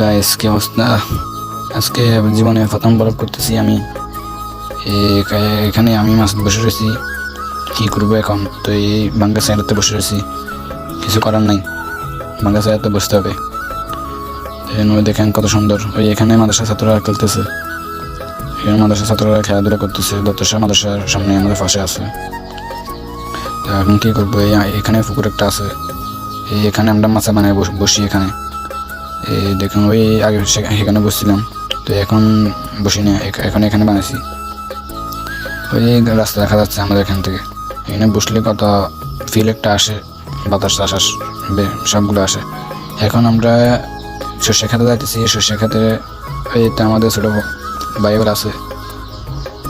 Guys কি অবস্থা, আজকে জীবনে প্রথম বরফ করতেছি আমি। এখানে আমি মাছ বসে রয়েছি, কি করব এখন? তো এই বাঙ্গা সাইডতে বসে রয়েছি, কিছু করার নাই। বাঙ্গা সাইডতে বসতে হবে। নদী দেখেন কত সুন্দর। ওই এখানে মাদ্রাসা ছাত্ররা খেলতেছে। এখানে মাদ্রাসা ছাত্ররা খেলাধুলা করতেছে, দত্তসা মাদ্রাসার সামনে আমাদের পাশে আছে। তো এখন কি করব? এখানে পুকুর একটা আছে। এই এখানে আমরা মাছা বানায় বস- এখানে। দেখুন, ওই আগে সেখানে বসছিলাম। তো এখন বসি না এখন এখানে বানাইছি। ওই রাস্তা দেখা যাচ্ছে আমাদের এখান থেকে। এখানে বসলে কত ফিল একটা আসে, বাতাস বে- সবগুলো আসে। এখন আমরা সর্ষে খেতে যাইতেছি, সর্ষে খেতে এইটা আমাদের ছোটো বাইবেল আছে,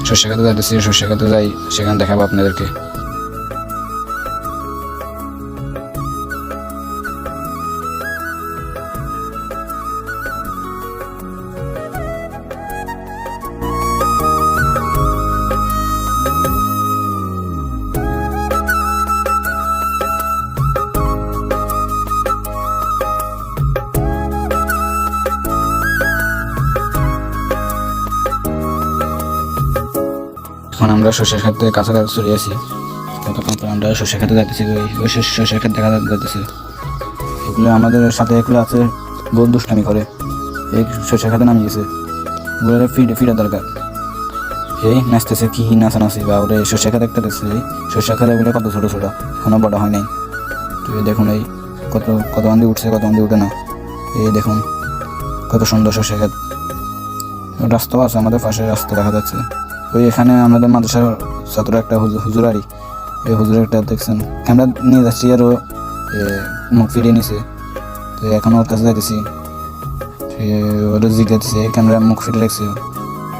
সর্ষে খেতে যাইতেছি, সর্ষে খেতে যাই, সেখানে দেখাবো আপনাদেরকে। এখন আমরা শস্যের খাতে কাছাকাছি চলে আসি ততক্ষণ পর আমরা শস্যের খাতে যাইতেছি, ওই শস্যের খাতে দেখা যাইতেছে। এগুলো আমাদের সাথে এগুলো আছে গোল দুষ্টামি করে। এই শস্যের খাতে নামিয়ে গেছে ওগুলো ফিরে ফিরে দরকার। এই নাচতেছে কি নাচানাচি বা ওরা এই শস্যের খাতে একটা দেখছে শস্যের খাতে এগুলো কত ছোটো ছোটো, এখনও বড় হয় নাই। তো দেখুন, এই কত কত আন্দি উঠছে, কত আন্দি উঠে না। এই দেখুন, কত সুন্দর শস্যের খাত রাস্তাও আছে, আমাদের পাশে রাস্তা দেখা যাচ্ছে। ওই এখানে আমাদের মাদ্রাসার ছাত্র একটা হুজুর আরি এই হুজুর একটা দেখছেন। ক্যামেরা নিয়ে যাচ্ছি আর ও এ, মুখ ফিরিয়ে নিছে। তো এখন ওর কাছে যাইতেছি। সে ওরা জিজ্ঞাসা ক্যামেরা মুখ ফিরে রাখছে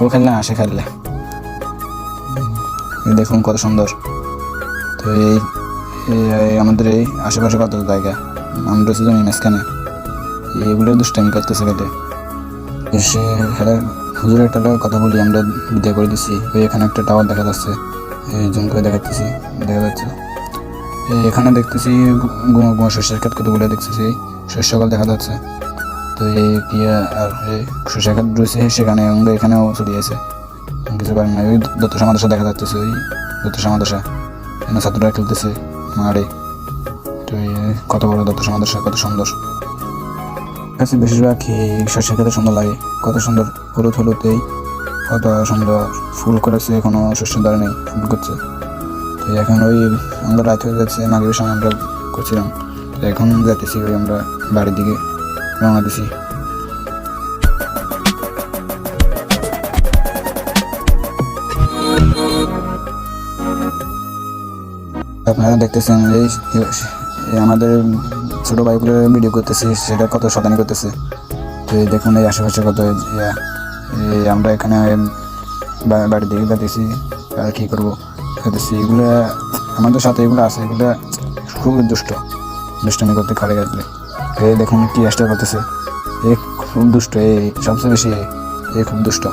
ও। খেললে আসে খেললে। দেখুন কত সুন্দর। তো এই আমাদের এই আশেপাশে কত জায়গা? আমরা শুধু মাঝখানে এগুলো দুষ্টামি করতেছে কেটে এসে হ্যাঁ হুজুর একটা কথা বলি, আমরা বিদায় করে দিচ্ছি ওই এখানে একটা টাওয়ার দেখা যাচ্ছে। জুম করে দেখাচ্ছি দেখা যাচ্ছে। এখানে দেখতেছি শস্যের ক্ষেত কতগুলো দেখতেছি। শস্য সকাল দেখা যাচ্ছে। তো এই কি আর ক্ষেত রয়েছে, সেখানে আমরা এখানেও চলে আছে কিছু পারেন না। ওই দত্ত সমাদশা দেখা যাচ্ছে, ওই দত্ত সমাদশা এখানে ছাত্ররা খেলতেছে, মারে। তো কত বড় দত্ত সমাদশা কত সুন্দর। কাছে বেশিরভাগ শস্যের খেতে সুন্দর লাগে, কত সুন্দর। হলুদ হলুদেই কত সুন্দর ফুল করেছে এখনও শস্য ধরে নেই ফুল করছে। তো এখন ওই আমরা রাত হয়ে যাচ্ছে মাগের সময় আমরা করছিলাম। তো এখন যাইতেছি ওই আমরা বাড়ির দিকে রওনা দিছি। আপনারা দেখতেছেন এই আমাদের ছোট ভাইগুলো ভিডিও করতেছি সেটা কত শতানি করতেছে। তো দেখুন এই আশেপাশে কত ইয়া, আমরা এখানে বা- বাড়ির দিকে যাতেছি আর কি করব? যাতেছি এগুলো আমাদের সাথে এগুলো আছে, এগুলো খুব দুষ্ট, দুষ্টমি করতে খাড়ে গেলে এই দেখুন কি চেষ্টা করতেছে। এ খুব দুষ্ট এই সবচেয়ে বেশি এ- এ খুব দুষ্ট।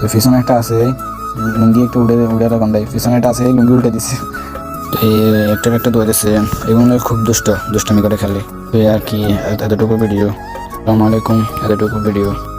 তো পিছনে একটা আছে, লুঙ্গি একটু উড়ে উড়ে রাখান দেয় পিছনে একটা আছে, লুঙ্গি দিচ্ছে এই একটা একটা দৌড়েছে এগুলো খুব দুষ্ট, দুষ্টামি করে খেলে আর কি, এতটুকু ভিডিও আসসালামু আলাইকুম, এতটুকু ভিডিও